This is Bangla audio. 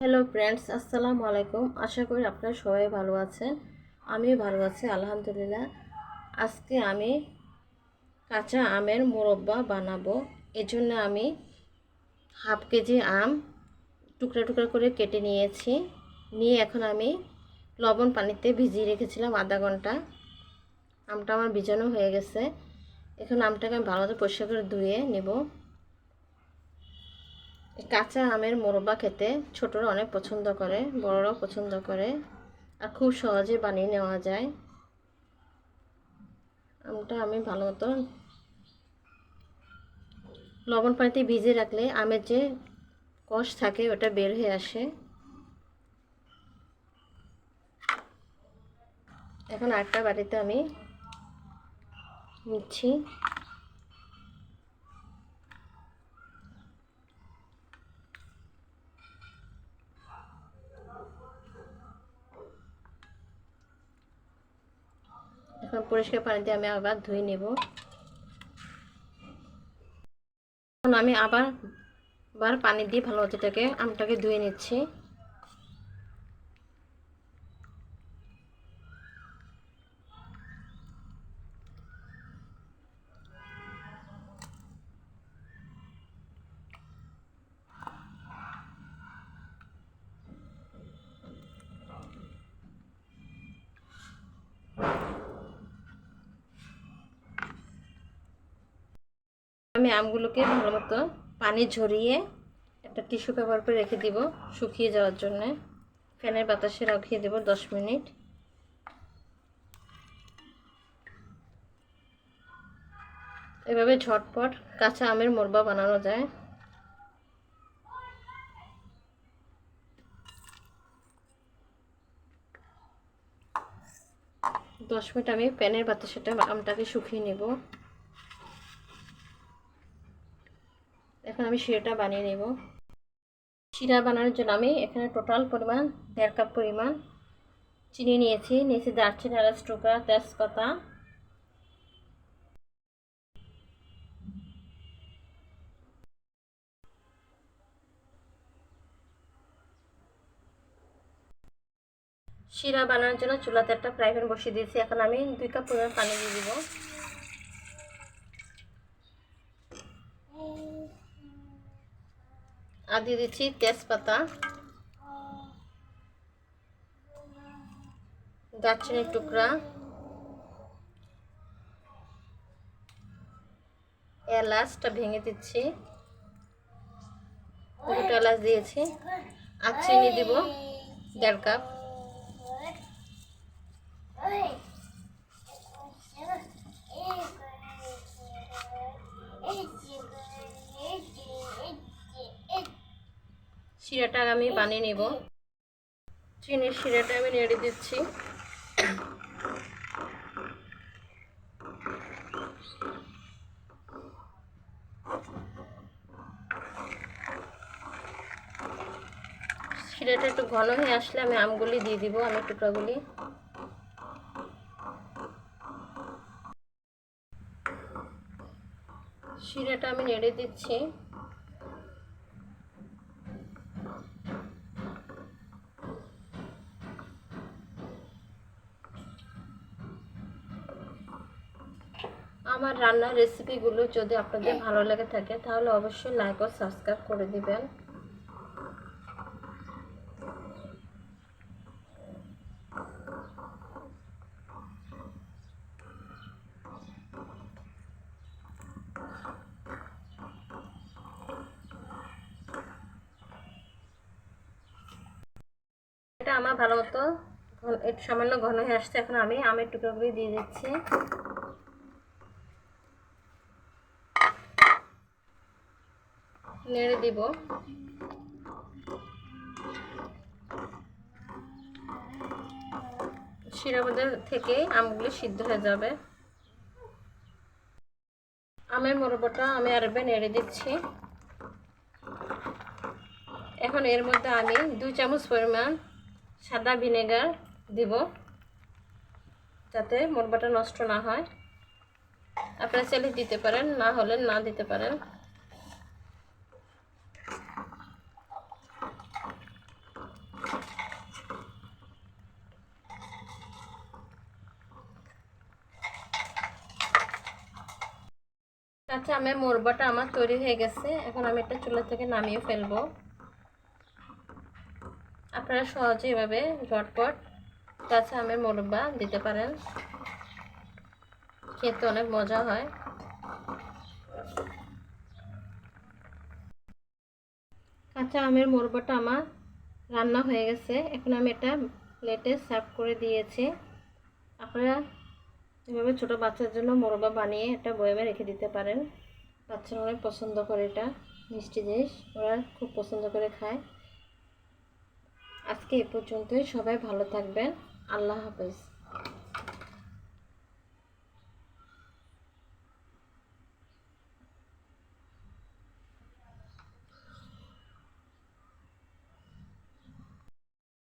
হ্যালো ফ্রেন্ডস আসসালামু আলাইকুম। আশা করি আপনারা সবাই ভালো আছেন। আমিও ভালো আছি, আলহামদুলিল্লাহ। আজকে আমি কাঁচা আমের মোরব্বা বানাবো। এজন্য আমি হাফ কেজি আম টুকরা টুকরা করে কেটে নিয়েছি। নিয়ে এখন আমি লবণ পানিতে ভিজিয়ে রেখেছিলাম আধা ঘণ্টা। আমটা আমার ভিজানো হয়ে গেছে। এখন আমটাকে আমি ভালো মতো পরিষ্কার করে ধুয়ে নেব। কাঁচা আমের মোরব্বা খেতে ছোটরা অনেক পছন্দ করে, বড়রাও পছন্দ করে। আর খুব সহজে বানিয়ে নেওয়া যায়। আমটা আমি ভালো মতো লবণ পানিতে ভিজে রাখলে আমের যে কষ থাকে ওটা বের হয়ে আসে। এখন আটটা বাড়িতে আমি নিচ্ছি। এখন পরিষ্কার পানি দিয়ে আমি আবার ধুয়ে নেব। এখন আমি আবার বার পানি দিয়ে ভালো মতোটাকে আমটাকে ধুয়ে নিচ্ছি। আমি আমগুলোকে ভালো মতো পানি ঝরিয়ে একটা টিস্যু পেপার করে রেখে দিব শুকিয়ে যাওয়ার জন্য। ফ্যানের বাতাসে রাখিয়ে দেব দশ মিনিট। এভাবে ঝটপট কাঁচা আমের মোরবা বানানো যায়। দশ মিনিট আমি প্যানের বাতাসেটা আমটাকে শুকিয়ে নেব। আমি শিরাটা বানিয়ে নেব। শিরা বানানোর জন্য আমি এখানে টোটাল পরিমাণ দেড় কাপ পরিমাণ চিনি নিয়েছি। নিয়েছি দারচিনি, এলাচ টুকরা, তেজপাতা। শিরা বানানোর জন্য চুলাতে একটা ফ্রাই প্যান বসিয়ে দিয়েছি। এখন আমি দুই কাপ পরিমাণ পানি দিয়ে দিব। আর দিয়ে দিচ্ছি তেজপাতা দারচিনির টুকরা এলাচটা ভেঙে দিচ্ছি দুটো এলাচ দিয়েছি আর চিনি দিব দেড় কাপ শিরাটা আমি বানিয়ে নেব। চিনির শিরাটা আমি নেড়ে দিচ্ছি। শিরাটা একটু ঘন হয়ে আসলে আমি আমগুলি দিয়ে দিব আমের টুকরাগুলি। শিরাটা আমি নেড়ে দিচ্ছি। আমার রান্নার রেসিপিগুলো যদি আপনাদের ভালো লেগে থাকে, তাহলে অবশ্যই লাইক ও সাবস্ক্রাইব করে দিবেন। এটা আমার ভালো মতো সামান্য ঘন হয়ে আসছে, এখন আমি আমের টুকরোগুলি দিয়ে দিচ্ছি। নেড়ে দিব। শিরাবাদের থেকে আমগুলি সিদ্ধ হয়ে যাবে। আমের মোরবটা আমি আরবে নেড়ে দিচ্ছি। এখন এর মধ্যে আমি দুই চামচ পরিমাণ সাদা ভিনেগার দিব, যাতে মোরবাটা নষ্ট না হয়। আপনারা চাইলে দিতে পারেন, না হলে না দিতে পারেন। কাঁচা আমের মোরবাটা আমার তৈরি হয়ে গেছে। এখন আমি এটা চুলা থেকে নামিয়ে ফেলব। আপনারা সহজে এভাবে ঝটপট কাঁচা আমের মোরব্বা দিতে পারেন। খেতে অনেক মজা হয়। কাঁচা আমের মোরব্বাটা আমার রান্না হয়ে গেছে। এখন আমি এটা প্লেটে সার্ভ করে দিয়েছি। আপনারা এভাবে ছোট বাচ্চার জন্য মোরবা বানিয়ে একটা বয়ামে রেখে দিতে পারেন। বাচ্চারা অনেক পছন্দ করে এটা, মিষ্টি জিনিস। ওরা খুব পছন্দ করে খায়। আজকে এ পর্যন্তই। সবাই ভালো থাকবেন। আল্লাহ হাফেজ।